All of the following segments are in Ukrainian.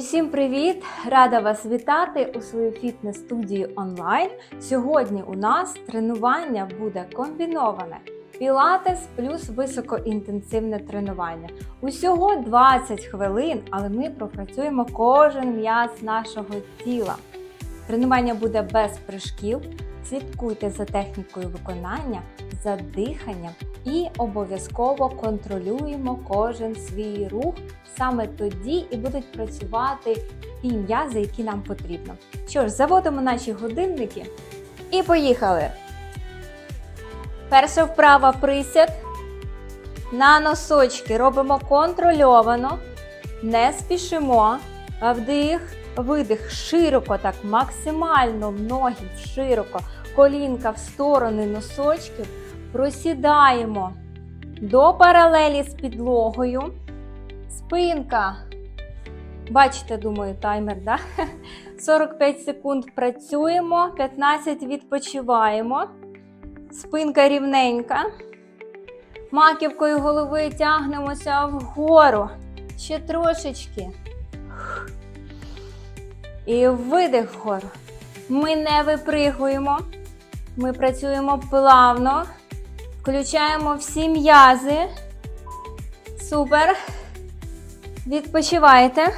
Усім привіт! Рада вас вітати у своїй фітнес-студії онлайн. Сьогодні у нас тренування буде комбіноване. Пілатес плюс високоінтенсивне тренування. Усього 20 хвилин, але ми пропрацюємо кожен м'яз нашого тіла. Тренування буде без прыжків. Слідкуйте за технікою виконання, за диханням і обов'язково контролюємо кожен свій рух. Саме тоді і будуть працювати ті м'язи, які нам потрібно. Що ж, заводимо наші годинники і поїхали. Перша вправа присяд. На носочки робимо контрольовано, не спішимо. Вдих, видих широко, так максимально ноги широко, колінка в сторони носочків. Просідаємо до паралелі з підлогою. Спинка. Бачите, думаю, таймер, да? 45 секунд працюємо, 15 відпочиваємо. Спинка рівненька. Маківкою голови тягнемося вгору. Ще трошечки. І видих вгору. Ми не випригуємо. Ми працюємо плавно. Включаємо всі м'язи. Супер. Відпочивайте.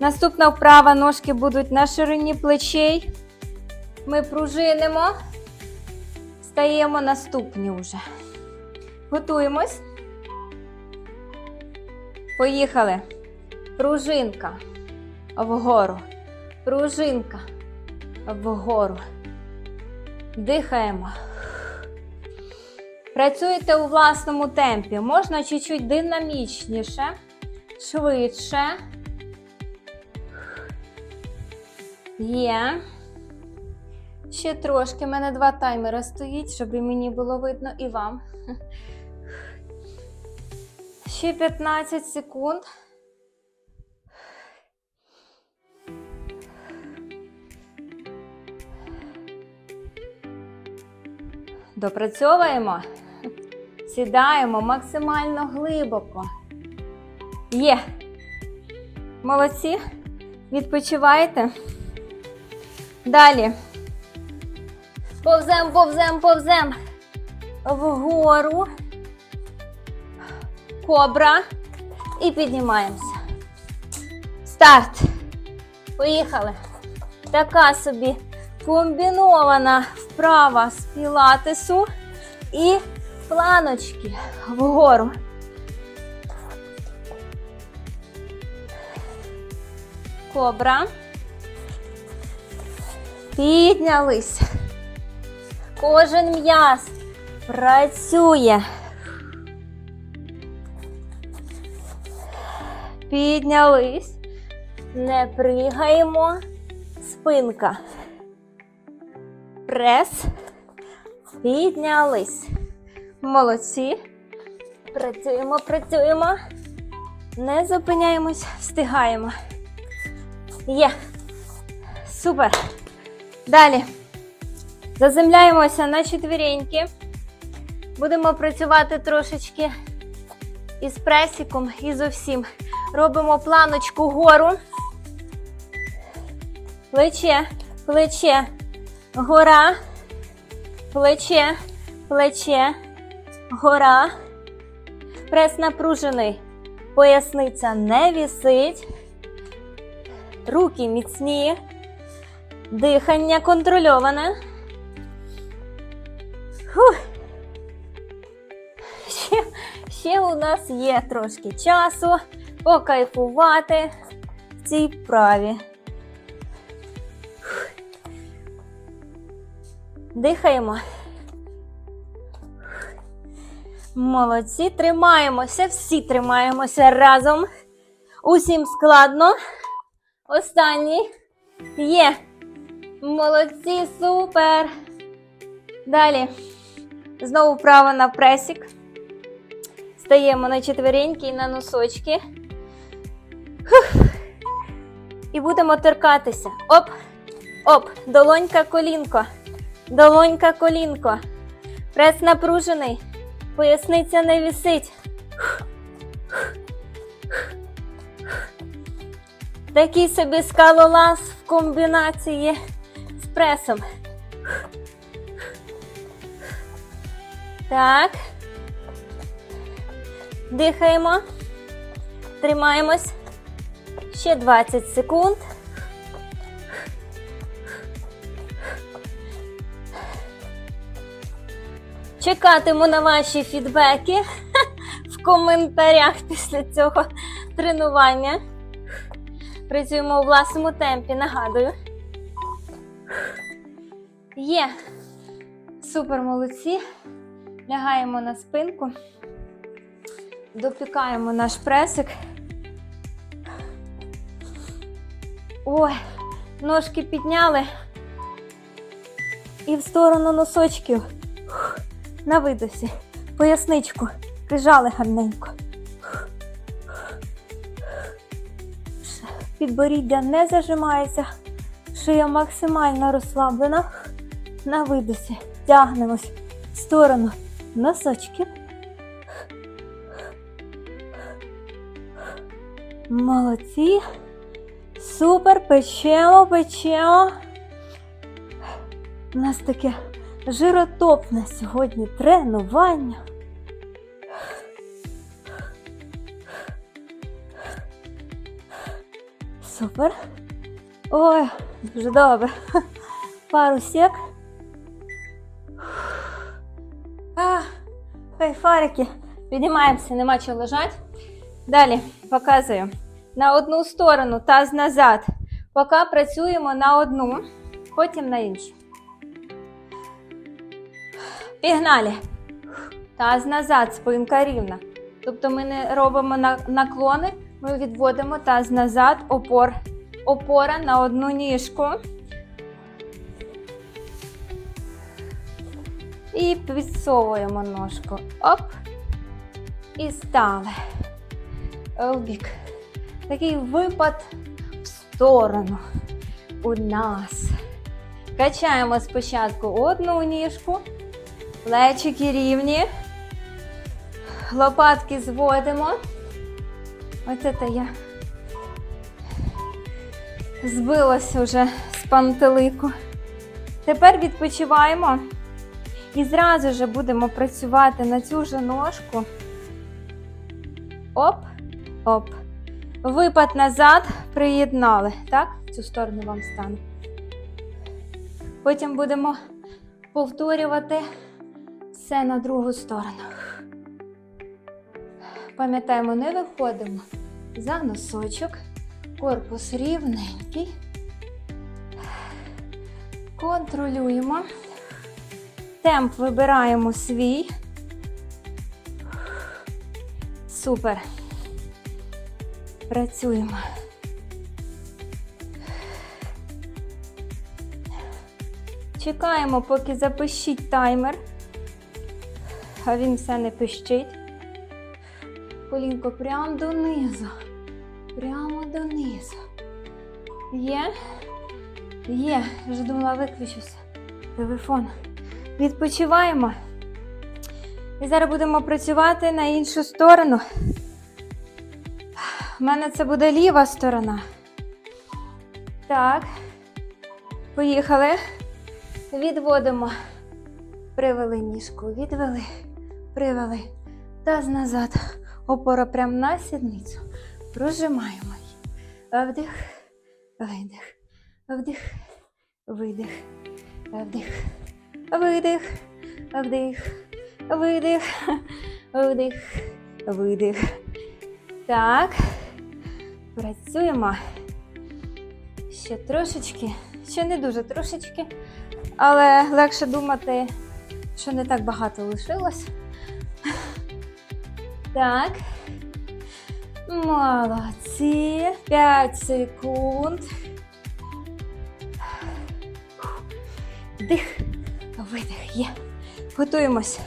Наступна вправа ножки будуть на ширині плечей. Ми пружинимо. Стаємо наступні вже. Готуємось. Поїхали. Пружинка. Вгору. Пружинка. Вгору. Дихаємо. Працюйте у власному темпі. Можна чуть-чуть динамічніше, швидше. Є. Ще трошки. У мене два таймери стоїть, щоб і мені було видно і вам. Ще 15 секунд. Допрацьовуємо. Сідаємо максимально глибоко. Є. Молодці. Відпочивайте. Далі. Повзем, повзем, повзем. Вгору. Кобра. І піднімаємося. Старт. Поїхали. Така собі комбінована вправа з пілатесу і планочки вгору. Кобра. Піднялись. Кожен м'яз працює. Піднялись. Не пригаємо. Спинка. Прес. Піднялись. Молодці. Працюємо, працюємо. Не зупиняємось, встигаємо. Є. Супер. Далі. Заземляємося на четвіреньки. Будемо працювати трошечки із пресіком і з усім. Робимо планочку гору. Плече, плече, гора, плече, плече, гора. Прес напружений. Поясниця не вісить. Руки міцні. Дихання контрольоване. Фух. Ще, ще у нас є трошки часу покайфувати в цій вправі. Дихаємо. Молодці, тримаємося, всі тримаємося разом. Усім складно. Останній. Є. Молодці, супер. Далі. Знову вправо на пресік. Стаємо на четвереньки і на носочки. Фух. І будемо торкатися. Оп, оп, долонька колінко. Долонька колінко. Прес напружений. Поясниця не вісить. Такий собі скалолаз в комбінації з пресом. Так. Дихаємо. Тримаємось. Ще 20 секунд. Чекатиму на ваші фідбеки в коментарях після цього тренування. Працюємо у власному темпі, нагадую. Є. Супер молодці. Лягаємо на спинку, допікаємо наш пресик. Ой, ножки підняли. І в сторону носочків. На видосі. Поясничку. Прижали гарненько. Підборіддя не зажимається. Шия максимально розслаблена. На видосі. Тягнемось в сторону носочків. Молодці. Супер, печемо, печемо. У нас таке жиротопне сьогодні тренування. Супер. Ой, дуже добре. Пару сек. А, кайфарики. Піднімаємося, нема чого лежати. Далі показую. На одну сторону, таз назад. Поки працюємо на одну, потім на іншу. Пігнали. Таз назад, спинка рівна. Тобто ми не робимо наклони, ми відводимо таз назад, опор, опора на одну ніжку. І підсовуємо ножку. Оп. І стали. В бік. Такий випад в сторону у нас. Качаємо спочатку одну ніжку, плечики рівні, лопатки зводимо. Оце то я збилася вже з пантелику. Тепер відпочиваємо і зразу же будемо працювати на цю же ножку. Оп, оп. Випад назад, приєднали. Так? В цю сторону вам стане. Потім будемо повторювати все на другу сторону. Пам'ятаємо, не виходимо за носочок. Корпус рівненький. Контролюємо. Темп вибираємо свій. Супер. Працюємо. Чекаємо, поки запишіть таймер. А він все не пищить. Колінко прямо донизу. Прямо донизу. Є? Є. Вже думала, виключуся. Телефон. Відпочиваємо. І зараз будемо працювати на іншу сторону. У мене це буде ліва сторона. Так. Поїхали. Відводимо. Привели ніжку. Відвели. Привели. Таз назад. Опора прямо на сідницю. Прожимаємо її. Вдих. Видих. Вдих. Видих. Вдих. Видих. Вдих. Видих. Вдих. Видих. Так. Працюємо. Ще трошечки. Ще не дуже трошечки. Але легше думати, що не так багато лишилось. Так. Молодці. 5 секунд. Дих. Видих. Є. Готуємося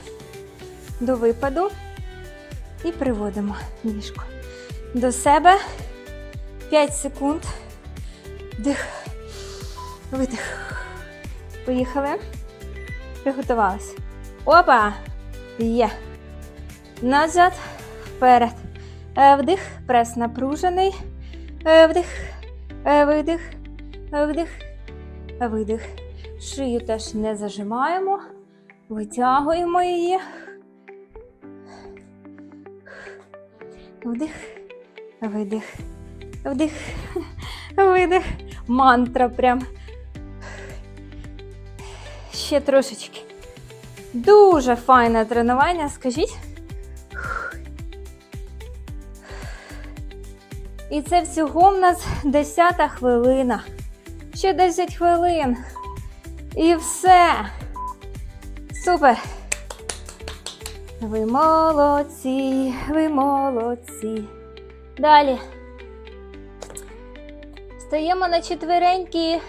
до випаду і приводимо ніжку до себе. 5 секунд. Вдих. Видих. Поїхали. Приготувалися. Опа! Є. Назад. Вперед. Е, Вдих. Прес напружений. Е, Вдих. Е, Видих, вдих, видих. Шию теж не зажимаємо. Витягуємо її. Вдих, видих, вдих, видих. Мантра прям. Ще трошечки. Дуже файне тренування, скажіть. І це всього в нас 10 хвилина. Ще 10 хвилин. І все. Супер. Ви молодці, ви молодці. Далі. Стаємо на четверенькі.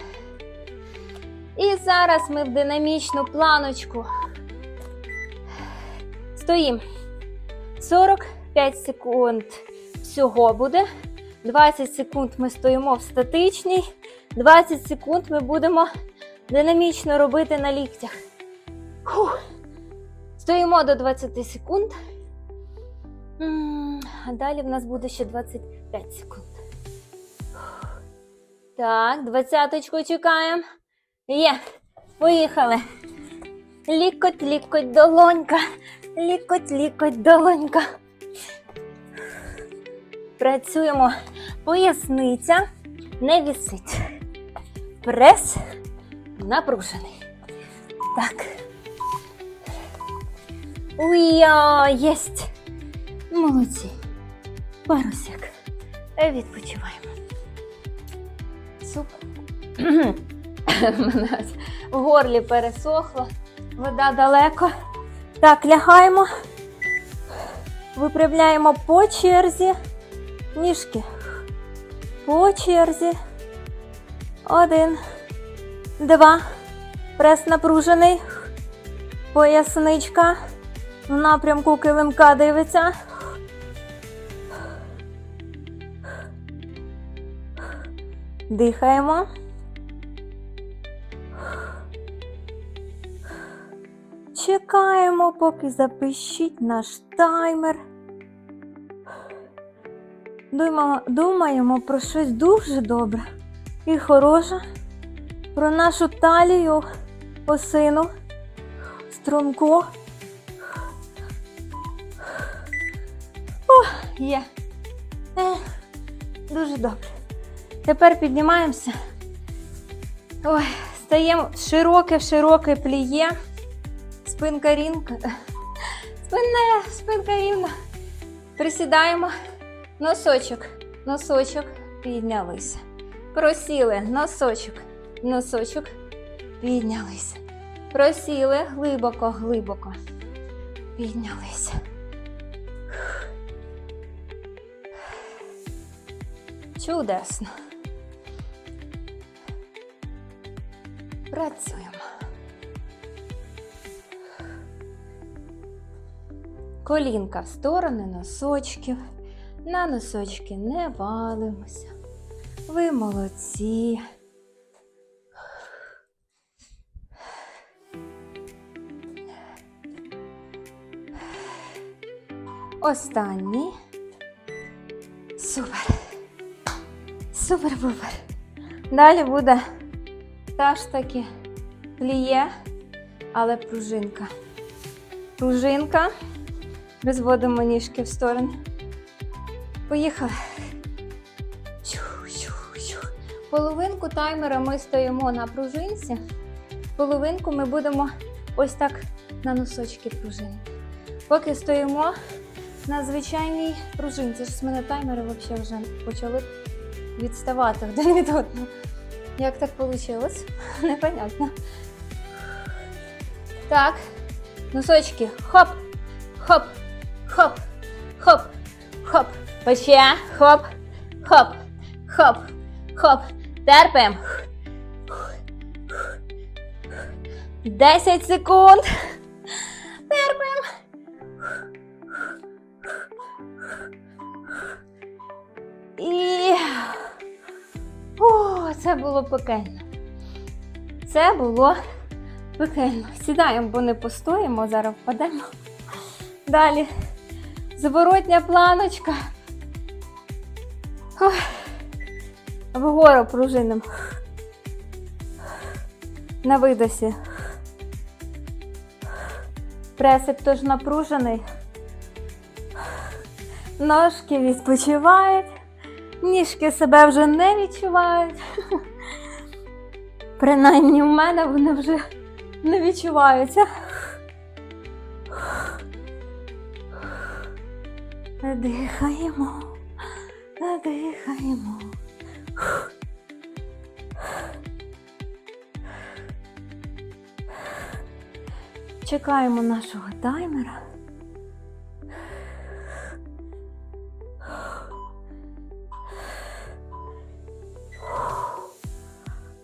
І зараз ми в динамічну планочку. Стоїмо. 45 секунд всього буде. 20 секунд ми стоїмо в статичній. 20 секунд ми будемо динамічно робити на ліктях. Фух. Стоїмо до 20 секунд. А далі в нас буде ще 25 секунд. Так, двадцяточку чекаємо. Є, поїхали. Лікоть, лікоть, долонька. Лікоть, лікоть, долонька. Працюємо. Поясниця не вісить. Прес напружений. Так. Уя, єсть. Молодці. Пару сек. Відпочиваємо. Супер. Мене в горлі пересохло. Вода далеко. Так, лягаємо. Виправляємо по черзі. Ніжки. По черзі. Один. Два. Прес напружений. Поясничка. В напрямку килимка дивиться. Дихаємо. Чекаємо, поки запишіть наш таймер. Думаємо, про щось дуже добре і хороше. Про нашу талію, осину, струнку. О, є. Е, дуже добре. Тепер піднімаємося. Ой, стаємо широке, широке пліє. Спинка рівна. Спинна, спинка рівна. Присідаємо. Носочок, носочок, піднялися. Просіли, носочок, носочок, піднялися. Просіли глибоко, глибоко. Піднялися. Чудесно. Працюємо. Колінка в сторони носочків. На носочки не валимося. Ви молодці. Останній. Супер. Супер-пупер. Далі буде та ж таки пліє, але пружинка. Пружинка. Розводимо ніжки в сторони. Поїхали. Половинку таймера ми стоїмо на пружинці. Половинку ми будемо ось так на носочки пружини. Поки стоїмо на звичайній пружинці. З мене таймери взагалі вже почали відставати один від одного. Як так вийшло? Непонятно. Так. Носочки. Хоп, хоп, хоп, хоп, хоп. Ще. Хоп, хоп, хоп, хоп. Терпим. 10 секунд. Терпим. І. О, це було пекельно. Це було пекельно. Сідаємо, бо не постоїмо, зараз впадемо. Далі. Зворотня планочка. Вгору пружинимо. На видосі. Пресик теж напружений. Ножки відпочивають. Ніжки себе вже не відчувають. Принаймні в мене вони вже не відчуваються. Дихаємо, дихаємо. Чекаємо нашого таймера.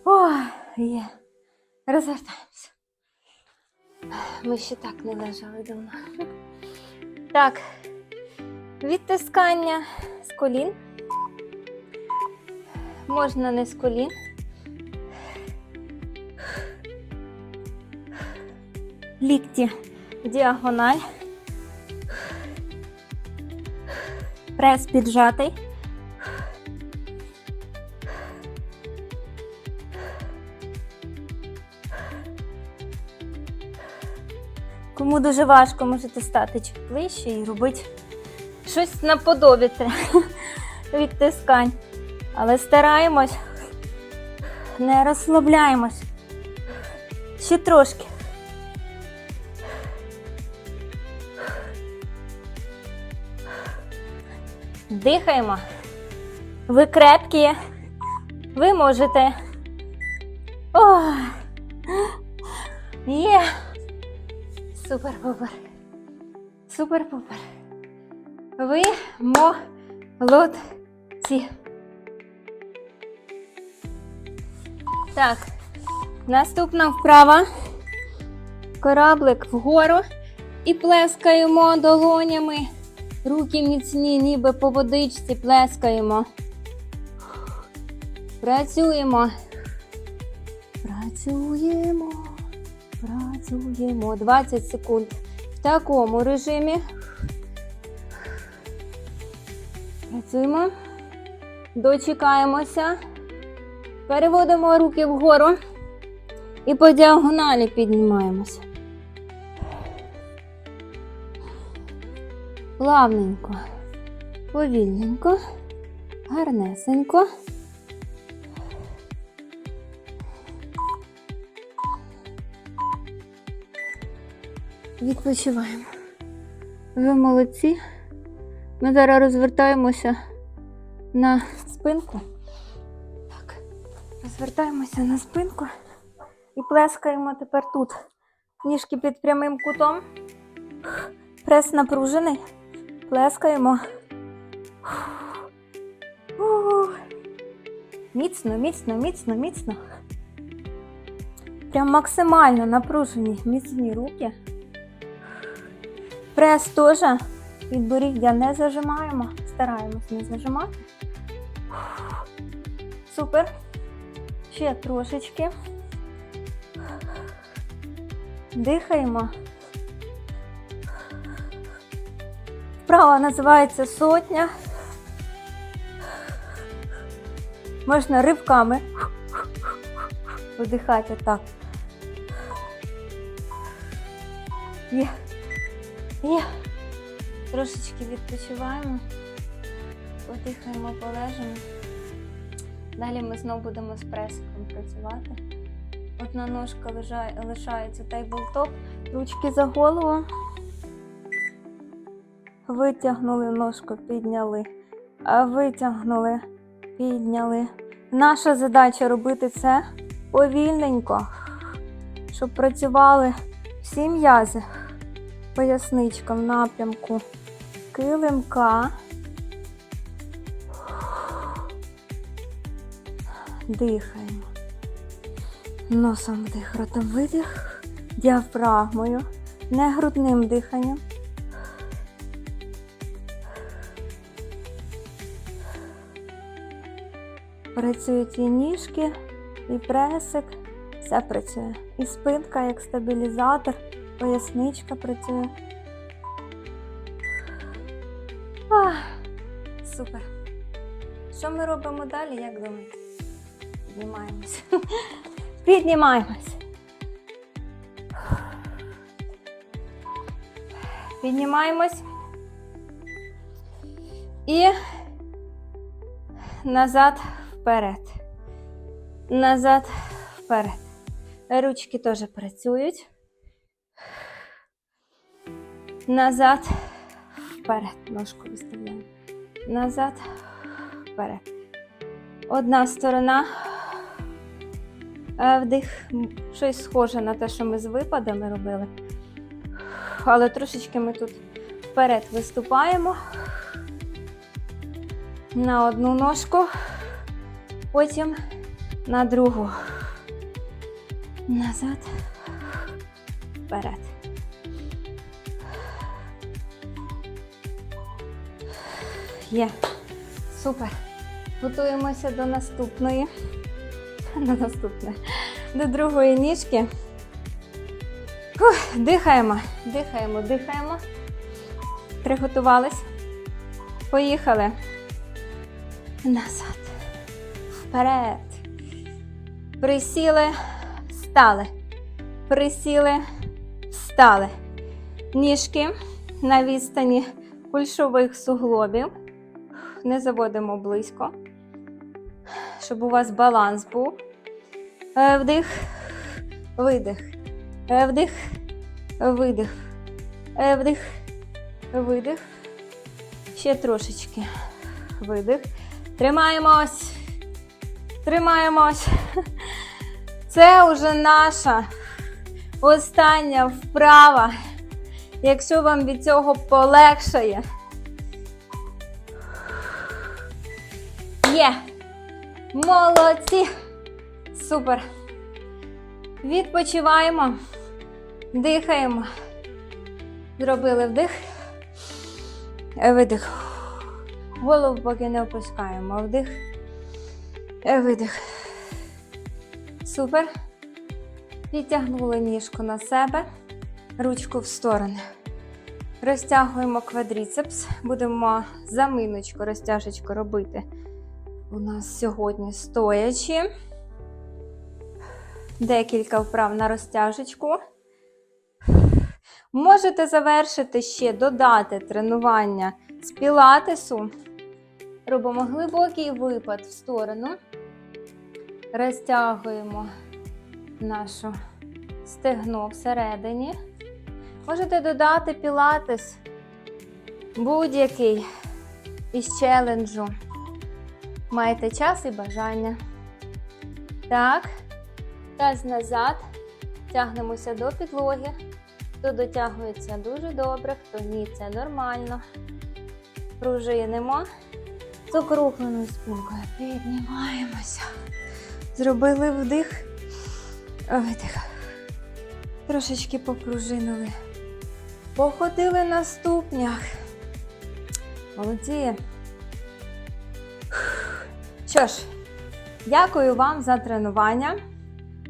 Ой, є. Розвертаємося. Ми ще так не лежали давно. Так, відтискання з колін. Можна не з колін. Лікті діагональ. Прес піджатий. Кому дуже важко, можете стати чуть ближче і робити щось наподобі це відтискань. Але стараємось, не розслабляємось. Ще трошки. Дихаємо. Ви крепкі. Ви можете. Ой. Є. Супер-пупер. Супер-пупер. Ви молодці. Так, наступна вправа. Кораблик вгору і плескаємо долонями. Руки міцні, ніби по водичці плескаємо. Працюємо. Працюємо. Працюємо 20 секунд в такому режимі. Працюємо. Дочекаємося. Переводимо руки вгору і по діагоналі піднімаємося. Плавненько, повільненько, гарнесенько. Відпочиваємо. Ви молодці. Ми зараз розвертаємося на спинку. Так, розвертаємося на спинку і плескаємо тепер тут. Ніжки під прямим кутом. Прес напружений. Плескаємо. Міцно, міцно, міцно, міцно. Прям максимально напружені міцні руки. Прес теж підборіддя не зажимаємо. Стараємось не зажимати. Супер. Ще трошечки. Дихаємо. Вправа називається сотня. Можна ривками видихати так. Є. Є. Трошечки відпочиваємо. Подихаємо, полежимо. Далі ми знову будемо з пресиком працювати. Одна ножка лежає, лишається тейблтоп, ручки за голову. Витягнули ножку, підняли. Витягнули, підняли. Наша задача робити це повільненько, щоб працювали всі м'язи. Поясничка в напрямку килимка. Дихаємо. Носом вдих, ротом видих, діафрагмою, не грудним диханням. Працюють і ніжки, і пресик, все працює. І спинка як стабілізатор, поясничка працює. Ах, супер. Що ми робимо далі, як думаєте? Піднімаємось. Піднімаємось. Піднімаємось. І назад вперед. Назад вперед. Ручки теж працюють. Назад вперед. Ножку виставляємо. Назад вперед. Одна сторона. Е, Вдих. Щось схоже на те, що ми з випадами робили. Але трошечки ми тут вперед виступаємо. На одну ножку. Потім на другу. Назад. Вперед. Є. Супер. Готуємося до наступної. До наступної. До другої ніжки. Фух, дихаємо, дихаємо, дихаємо. Приготувались. Поїхали. Назад. Вперед. Присіли, стали. Присіли, встали. Ніжки на відстані кульшових суглобів. Не заводимо близько, щоб у вас баланс був. Е, Вдих, видих. Е, Вдих, видих. Е, Вдих, видих. Ще трошечки. Видих. Тримаємось. Тримаємось. Це вже наша остання вправа. Якщо вам від цього полегшає. Є. Молодці. Супер. Відпочиваємо. Дихаємо. Зробили вдих. Видих. Голову поки не опускаємо. Вдих. Видих. Супер. Підтягнули ніжку на себе, ручку в сторони. Розтягуємо квадріцепс. Будемо заминочку, розтяжечку робити. У нас сьогодні стоячи. Декілька вправ на розтяжечку. Можете завершити ще додати тренування з пілатесу. Робимо глибокий випад в сторону. Розтягуємо нашу стегно всередині. Можете додати пілатес будь-який із челенджу. Маєте час і бажання. Так. Таз назад. Тягнемося до підлоги. Хто дотягується дуже добре, хто ні, це нормально. Пружинимо з округленою спинкою. Піднімаємося. Зробили вдих. Видих. Трошечки попружинили. Походили на ступнях. Молодці. Що ж, дякую вам за тренування.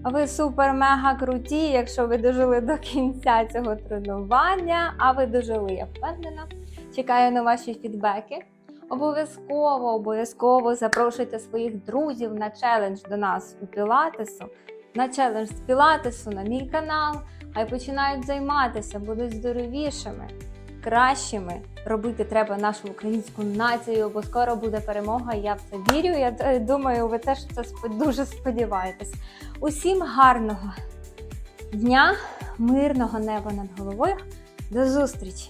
Ви супер-мега круті, якщо ви дожили до кінця цього тренування, а ви дожили, я впевнена. Чекаю на ваші фідбеки. Обов'язково, обов'язково запрошуйте своїх друзів на челендж до нас у Пілатесу, на челендж з Пілатесу на мій канал. Хай починають займатися, будуть здоровішими, кращими. Робити треба нашу українську націю, бо скоро буде перемога. Я в це вірю. Я е, думаю, ви теж це дуже сподіваєтесь. Усім гарного дня, мирного неба над головою. До зустрічі!